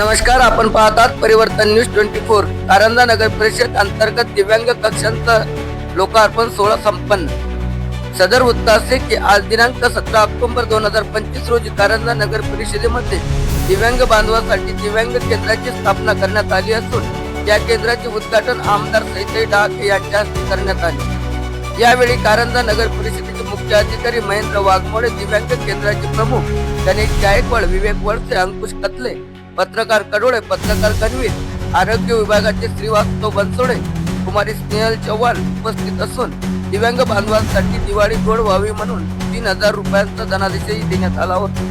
नमस्कार आपण पाहतात Parivartan news twenty four. Karanja नगर परिषद अंतर्गत दिव्यांग कक्षांचं लोकार्पण सोहळा संपन्न. सदर वृत्त की आज दिनांक सतरा ऑक्टोबर दोन हजार पंचवीस रोजी कारंजा नगर परिषदेमध्ये दिव्यांग बांधवासाठी दिव्यांग केंद्राची स्थापना करण्यात आली असून या केंद्राचे उद्घाटन आमदार सहित डाके यांच्या हस्ते करण्यात आले. यावेळी कारंजा नगर परिषदेचे मुख्य अधिकारी महेंद्र वाघमोडे दिव्यांग केंद्राचे प्रमुख गणेश गायकवाड विवेक वळसे अंकुश कतले पत्रकार कडोळे पत्रकार गणवीर आरोग्य विभागाचे श्रीवास्तव बनसोडे कुमारी स्नेहल चव्हाण उपस्थित असून दिव्यांग बांधवांसाठी दिवाळी गोड व्हावी म्हणून तीन हजार रुपयांचा धनादेशही देण्यात आला होता.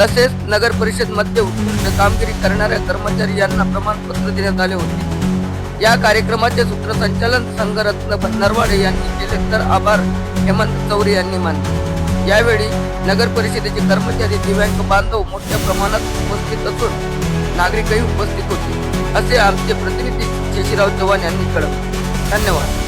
तसेच नगर परिषदमध्ये उत्कृष्ट कामगिरी करणाऱ्या कर्मचारी यांना प्रमाणपत्र देण्यात आले होते. या कार्यक्रमाचे सूत्रसंचालन संघरत्न भंडारवाडे यांनी केले तर आभार हेमंत चौरे यांनी मानले. यावेळी नगर परिषदेचे कर्मचारी दिव्यांग बांधव मोठ्या प्रमाणात उपस्थित असून नागरिकही उपस्थित होते असे आमचे प्रतिनिधी शशीराव चव्हाण यांनी कळवले. धन्यवाद.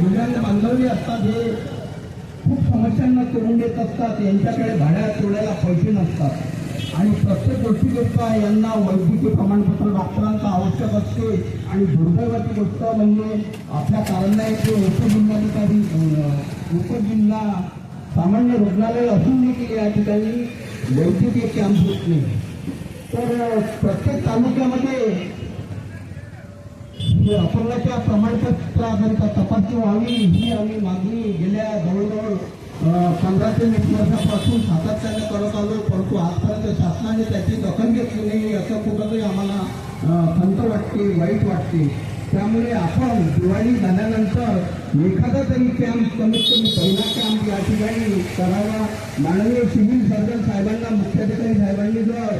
आपल्या बांधवी बांधवले असतात हे खूप समस्यांना तोडून देत असतात. यांच्याकडे भाड्या तोडायला पैसे नसतात. आणि प्रत्येक गोष्टीकरता यांना वैद्यकीय प्रमाणपत्र डॉक्टरांचं आवश्यक असते. आणि दुर्दैवाची गोष्ट म्हणजे आपल्या कारणाचे उपजिल्हाधिकारी उपजिल्हा सामान्य रुग्णालय असून देखील या ठिकाणी वैद्यकीय कॅम्प होत नाही. तर प्रत्येक तालुक्यामध्ये अपंगाच्या प्रमाणपत्र क्षेत्राधारित तपासणी व्हावी ही आम्ही मागणी गेल्या जवळजवळ पंधरा ते वीस वर्षापासून सातत्याने करत आलो परंतु आजपर्यंत शासनाने त्याची दखल घेतली नाही असं कुठंतरी आम्हाला खंत वाटते वाईट वाटते. त्यामुळे आपण दिवाळी झाल्यानंतर एखादा तरी कॅम्प कमीत कमी पहिला कॅम्प या ठिकाणी करावा. माननीय सिव्हिल सर्जन साहेबांना मुख्याधिकारी साहेबांनी जर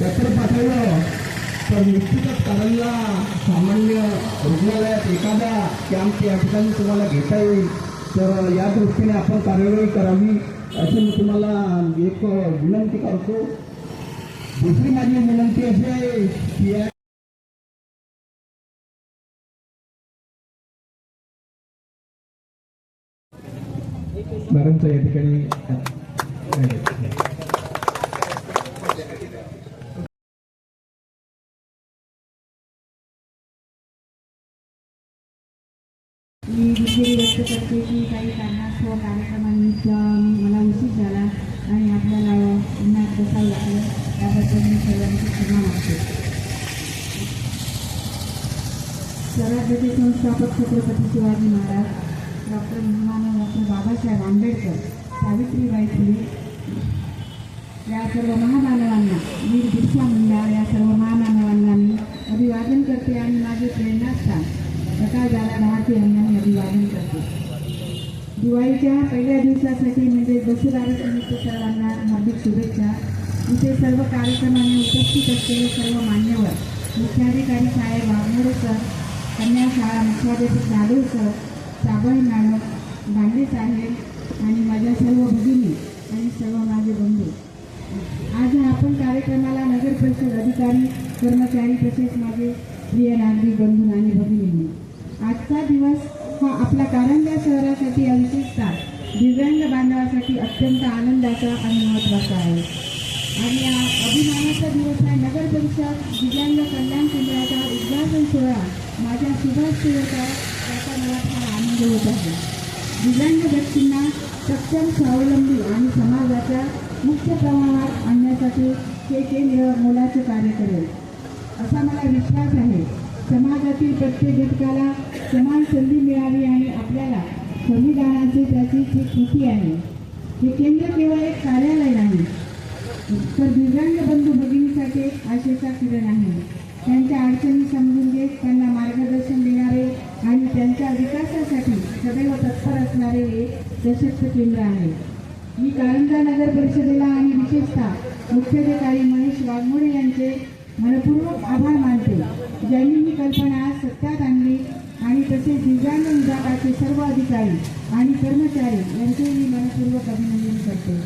पत्र पाठवलं तर निश्चितच कारंजा सामान्य रुग्णालयात एखादा कॅम्प या ठिकाणी तुम्हाला घेता येईल. तर या दृष्टीने आपण कार्यवाही करावी अशी मी तुम्हाला एक विनंती करतो. दुसरी माझी विनंती अशी आहे की या मॅडमचं या ठिकाणी दिलगिरी की काही कारणास्तव कार्यक्रमानिमित्त मला उशीर झाला आणि आपल्याला उन्हात बसावं लागलं त्याबद्दल मी सर्वांची क्षमा मागते स्वराज्याचे संस्थापक छत्रपती शिवाजी महाराज डॉक्टर महामानव डॉक्टर बाबासाहेब आंबेडकर सावित्रीबाई फुले या सर्व महामानवांना वीर बिरसा मुंडा या सर्व महामानवांना मी अभिवादन करते आणि माझे प्रेरणास्थान. सकाळ झाला यांना मी अभिवादन करते दिवाळीच्या पहिल्या दिवसासाठी म्हणजे दसरारस सर्वांना हार्दिक शुभेच्छा. इथे सर्व कार्यक्रमाने उपस्थित असलेले सर्व मान्यवर मुख्याधिकारी साहेब वाघमोडे सर कन्या शाळा मुख्याध्यापक जाधव सर साबळ मॅडम भांडे साहेब आणि माझ्या सर्व भगिनी आणि सर्व माझे बंधू. आज आपण कार्यक्रमाला नगर परिषद अधिकारी कर्मचारी तसेच माझे प्रिय नागरिक बंधू आणि भगिनी आजचा दिवस हा आपल्या कारंजा शहरासाठी विशेषतः दिव्यांग बांधवासाठी अत्यंत आनंदाचा आणि महत्त्वाचा आहे. आणि या अभिमानाचा दिवस आहे नगर परिषद दिव्यांग कल्याण केंद्राचा उद्घाटन सोहळा माझ्या सुभाष त्याचा मला फार आनंद होत आहे. दिव्यांग व्यक्तींना सक्षम स्वावलंबी आणि समाजाच्या मुख्य प्रवाहात आणण्यासाठी हे केंद्र मोलाचे कार्य करेल असा मला विश्वास आहे. समाजातील प्रत्येक घटकाला समान संधी मिळावी आणि आपल्याला संविधानाची त्याची जी कृती आहे. हे केंद्र केवळ एक कार्यालय नाही तर दिव्यांग बंधू भगिनीसाठी एक आशेचा किरण आहे. त्यांच्या अडचणी समजून घेत त्यांना मार्गदर्शन देणारे आणि त्यांच्या विकासासाठी सदैव तत्पर असणारे हे सशक्त केंद्र आहे. मी कारंजा नगर परिषदेला आणि विशेषतः मुख्याधिकारी महेश वाघमोडे यांचे मनपूर्वक आभार मानते. ज्यांनी ही कल्पना आज सत्यात आणली आणि तसेच दिव्यांग विभागाचे सर्व अधिकारी आणि कर्मचारी यांचे मी मनपूर्वक अभिनंदन करते.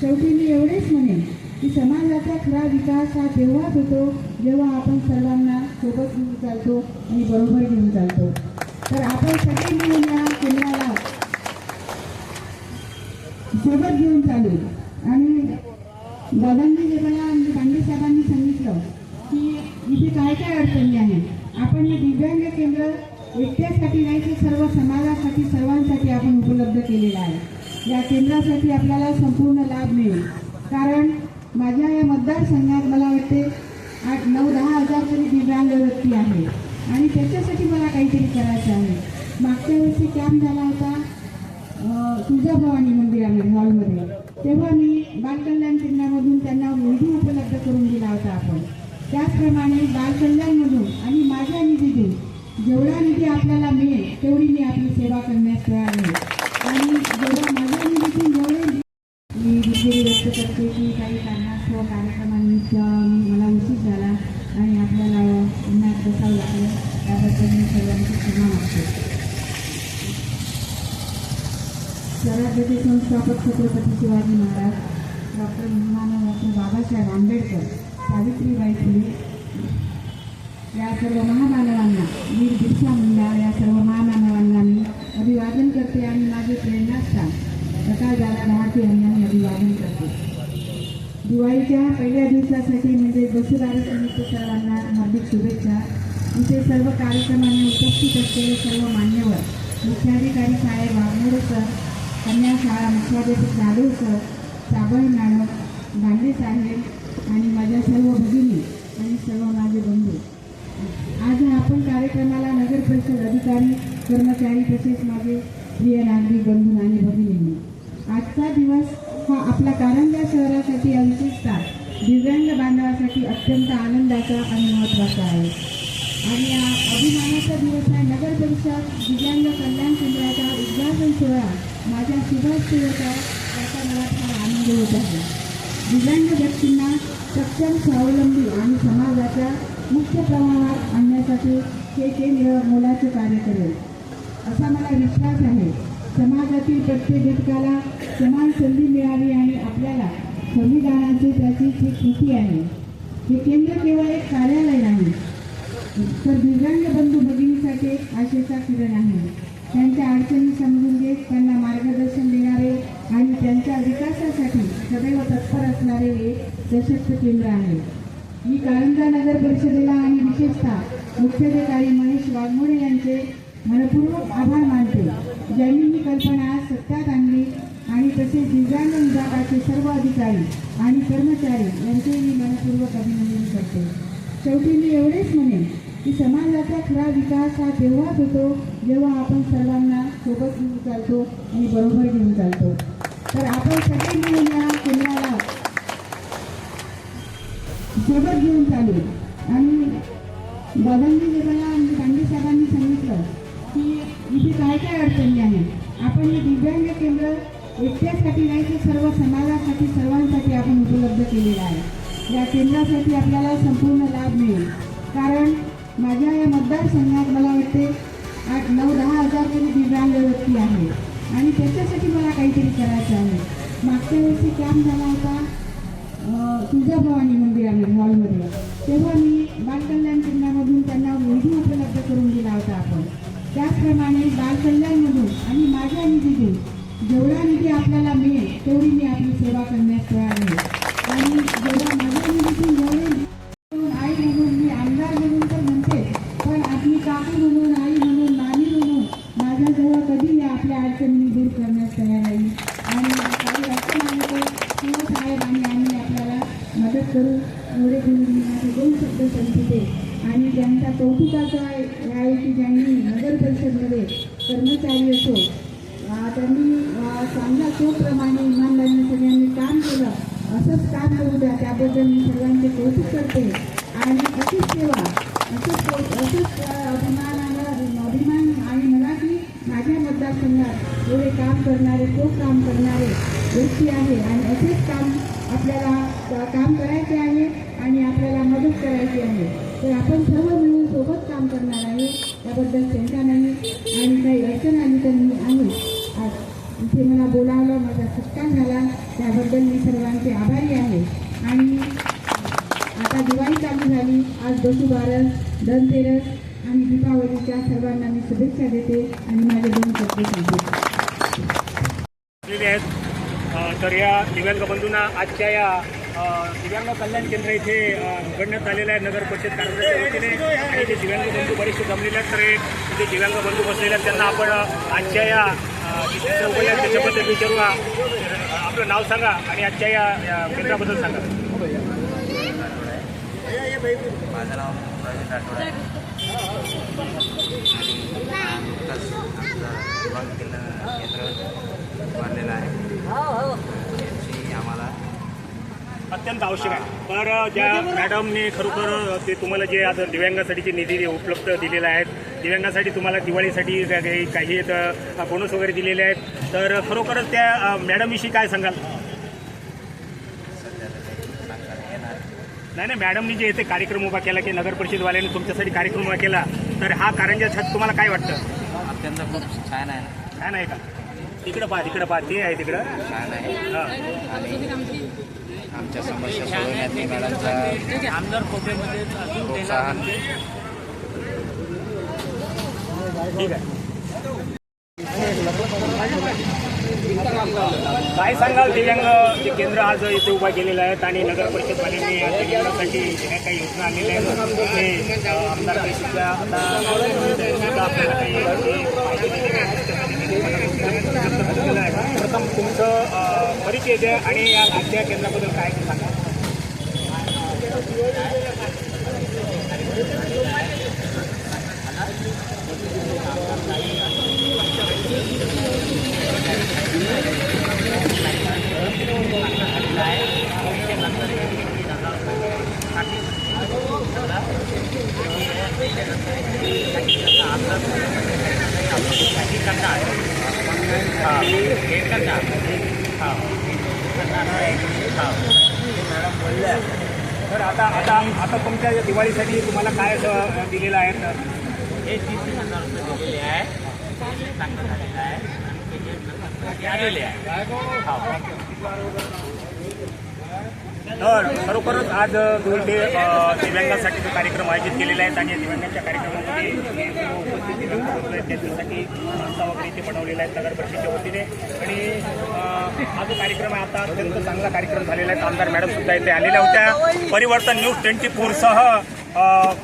शेवटी मी एवढेच म्हणेन की समाजाचा खरा विकास हा तेव्हाच होतो जेव्हा आपण सर्वांना सोबत घेऊन चालतो आणि बरोबर घेऊन चालतो. तर आपण सगळे मिळून या केंद्राला सोबत घेऊन चालू आणि दादांनी जे मला आमच्या पांडे साहेबांनी सांगितलं की इथे काय काय अडचणी आहे आपण हे दिव्यांग केंद्र एकट्यासाठी नाही तर सर्व समाजासाठी सर्वांसाठी आपण उपलब्ध केलेलं त्यासाठी आपल्याला संपूर्ण लाभ मिळेल. कारण माझ्या या मतदारसंघात मला वाटते आठ नऊ दहा हजार तरी दिव्यांग व्यक्ती आहे. आणि त्याच्यासाठी मला काहीतरी करायचं आहे. मागच्या वर्षी कॅम्प झाला होता तुळजाभवानी मंदिरामध्ये हॉलमध्ये तेव्हा मी बालकल्याण केंद्रामधून त्यांना निधी उपलब्ध करून दिला होता आपण. त्याचप्रमाणे बालकल्याणमधून आणि माझ्या निधीतून जेवढा निधी आपल्याला मिळेल तेवढी मी आपली सेवा करण्यास तयार आहे. दिलगिरी काही कारणास्तव कार्यक्रमानिमित्त मला उशीर झाला आणि आपल्याला पुन्हा बसावं लागलं त्याबद्दल मी सर्वांची क्षमा मागतो स्वराज्याचे संस्थापक छत्रपती शिवाजी महाराज डॉक्टर महामानव बाबासाहेब आंबेडकर सावित्रीबाई फुले या सर्व महामानवांना वीर बिरसा मुंडा या सर्व महामानवांना मी अभिवादन करते आणि माझे प्रेरणास्थान सकाळदारा रहाटे यांना मी अभिवादन करते दिवाळीच्या पहिल्या दिवसासाठी म्हणजे दसरारस निमित्त सर्वांना हार्दिक शुभेच्छा. इथे सर्व कार्यक्रमांना उपस्थित असलेले सर्व मान्यवर मुख्याधिकारी साहेब वाघमोडे सर कन्या शाळा मुख्याध्यापक जाधव सर साबळ मॅडम भांडे साहेब आणि माझ्या सर्व भगिनी आणि सर्व माझे बंधू. आज आपण कार्यक्रमाला नगर परिषद अधिकारी कर्मचारी तसेच माझे प्रिय नागरिक बंधू आणि भगिनींनी आजचा दिवस हा आपल्या कारंजा शहरासाठी आणि विशेषतः दिव्यांग बांधवासाठी अत्यंत आनंदाचा आणि महत्त्वाचा आहे. आणि या अभिमानाचा दिवस आहे नगर परिषद दिव्यांग कल्याण केंद्राचा उद्घाटन सोहळा माझ्या सुभाष सेवका याचा मला फार आनंद होत आहे. दिव्यांग व्यक्तींना सक्षम स्वावलंबी आणि समाजाच्या मुख्य प्रवाहात आणण्यासाठी हे केंद्र मोलाचे कार्य करेल. असा मला विश्वास आहे. समाजातील प्रत्येक घटकाला समान संधी मिळावी आणि आपल्याला संविधानाची त्याची जी कृती आहे हे केंद्र केवळ एक कार्यालय नाही तर दिव्यांग बंधू भगिनीसाठी एक आशेचा किरण आहे. त्यांच्या अडचणी समजून घेत त्यांना मार्गदर्शन देणारे आणि त्यांच्या विकासासाठी सदैव तत्पर असणारे हे सशक्त केंद्र आहे. मी कारंजा नगर परिषदेला आणि विशेषतः मुख्याधिकारी महेश वाघमोडे यांचे मनपूर्वक आभार मानते ज्यांनी ही कल्पना सत्यात आणली आणि तसेच दिव्यांग विभागाचे सर्व अधिकारी आणि कर्मचारी यांचे मी मनपूर्वक अभिनंदन करते. शेवटी मी एवढेच म्हणेन की समाजाचा खरा विकास हा तेव्हाच होतो जेव्हा आपण सर्वांना सोबत घेऊन चालतो आणि बरोबर घेऊन चालतो. तर आपण सगळे मिळून या केंद्राला सोबत घेऊन चालू. आणि बाबांनी जे आणि गांधी साहेबांनी सांगितलं की इथे काय काय अडचणी आहे आपण हे दिव्यांग केंद्र एकट्यासाठी नाही तर सर्व समाजासाठी सर्वांसाठी आपण उपलब्ध केलेलं आहे. या केंद्रासाठी आपल्याला संपूर्ण लाभ मिळेल. कारण माझ्या या मतदारसंघात मला वाटते आठ नऊ दहा हजार तरी दिव्यांग व्यक्ती आहे आणि त्याच्यासाठी मला काहीतरी करायचं आहे. मागच्या वर्षी कॅम्प झाला होता तुळजाभवानी मंदिरामध्ये हॉलमध्ये. तेव्हा मी बालकल्याण केंद्रामधून त्यांना निधी उपलब्ध करून दिला होता आपण. त्याचप्रमाणे बालकल्याणमधून आणि माझ्या निधीतून जेवढा निधी आपल्याला मिळेल तेवढी मी आपली सेवा करण्यास तयार आहे. आणि जेव्हा माझ्या निधीतून जेवढे आई म्हणून मी आमदार म्हणून तर म्हणते पण आपली काकू म्हणून आई म्हणून नानी म्हणून माझ्याजवळ कधी या आपल्या अडचणी दूर करण्यास तयार आहे. आणि काही अडचण आली तर किंवा साहेब आणि आम्ही आपल्याला मदत करू. एवढे म्हणून मी माझे दोन शब्द संपते आणि त्यांचा कौतुकाचा आहे की ज्यांनी नगर परिषदमध्ये कर्मचारी असो त्यांनी समजा चांगल्या तोप्रमाणे इमानदारीने सगळ्यांनी काम केलं. असंच काम करू द्या त्याबद्दल मी सर्वांचे कौतुक करते. आणि अशीच सेवा असंच असंच अभिमानाला अभिमान आणि मला की माझ्या मतदारसंघात एवढे काम करणारे खूप काम करणारे व्यक्ती आहे. आणि असेच काम आपल्याला काम करायचे आहे आणि आपल्याला मदत करायची आहे. तर आपण सर्व मिळून सोबत काम करणार आहे. त्याबद्दल चिंता नाही आणि काही अडचण आली तर मी आहे. इथे मला बोलावलं माझा सत्कार झाला. त्याबद्दल मी सर्वांचे आभारी आहे. आणि आता दिवाळी चालू झाली. आज वसुबारस धनतेरस आणि दीपावलीच्या सर्वांना मी शुभेच्छा देते आणि माझे दोन कपडे सांगते आहेत. तर या दिव्यांग बंधूंना आजच्या या दिव्यांग कल्याण केंद्र इथे उघडण्यात आलेलं आहे. नगर परिषद कार्यालयाच्या वतीने आणि दिव्यांग बंधू बरेचसे जमलेले आहेत. तर ते दिव्यांग बंधू बसलेले आहेत. त्यांना आपण आजच्या या अ, त्याच्याबद्दल विचारू आपलं नाव सांगा आणि आजच्या या या केंद्राबद्दल सांगा. माझं नाव प्रवीण राठोड आहे. आणि केंद्र मानलेलं आहे. याची आम्हाला अत्यंत आवश्यक आहे. तर ज्या मॅडमने खरोखर ते तुम्हाला जे आता दिव्यांगासाठीचे निधी उपलब्ध दिलेले आहेत दिव्यांगासाठी तुम्हाला दिवाळीसाठी काही काही बोनस वगैरे दिलेले आहेत तर खरोखरच त्या मॅडमविषयी काय सांगाल? नाही नाही मॅडमनी जे इथे कार्यक्रम उभा केला की नगर परिषदवाल्यांनी तुमच्यासाठी कार्यक्रम उभा केला तर हा कारंजा छत तुम्हाला काय वाटतं? अत्यंत खूप छान आहे. ना काय नाही का? तिकडं पहा तिकडं पहा ते आहे तिकडं. छान आहे. हां. आमच्या समस्या सोडवण्यात मॅडमचा आमदार प्रोत्साहन. ठीक आहे. काय सांगाल दिव्यांग? जे केंद्र आज इथे उभा केलेलं आहेत आणि नगर परिषदवाल्यांनी या दिव्यांगासाठी ज्या काही योजना आलेल्या आहेत. ते आमदार सुद्धा आता आपल्याला काही माहिती दिलेली आहे. प्रथम तुमचं परिचय द्या आणि या आजच्या केंद्राबद्दल काय ते आहे तर आता आता आता तुमच्या दिवाळीसाठी तुम्हाला काय असं दिलेलं आहे? तर हे तीस हजार रुपये दिलेले आहे. चांगलं झालेलं आहे. आणि आलेले आहे. तर खरोखरच आज दोन ते दिव्यांगासाठी जो कार्यक्रम आयोजित केलेला आहे आणि या दिव्यांगाच्या कार्यक्रमामध्ये उपस्थिती सर्व त्यांच्यासाठी संस्था वगैरे इथे बनवलेल्या आहेत नगर परिषदेच्या वतीने. आणि हा जो कार्यक्रम आहे आता अत्यंत चांगला कार्यक्रम झालेला आहे. आमदार मॅडम सुद्धा इथे आलेल्या होत्या. परिवर्तन न्यूज ट्वेंटी फोरसह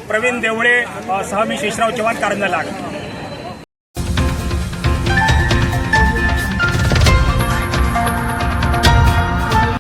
प्रवीण देवळे सह मी शेषराव चव्हाण कारंजा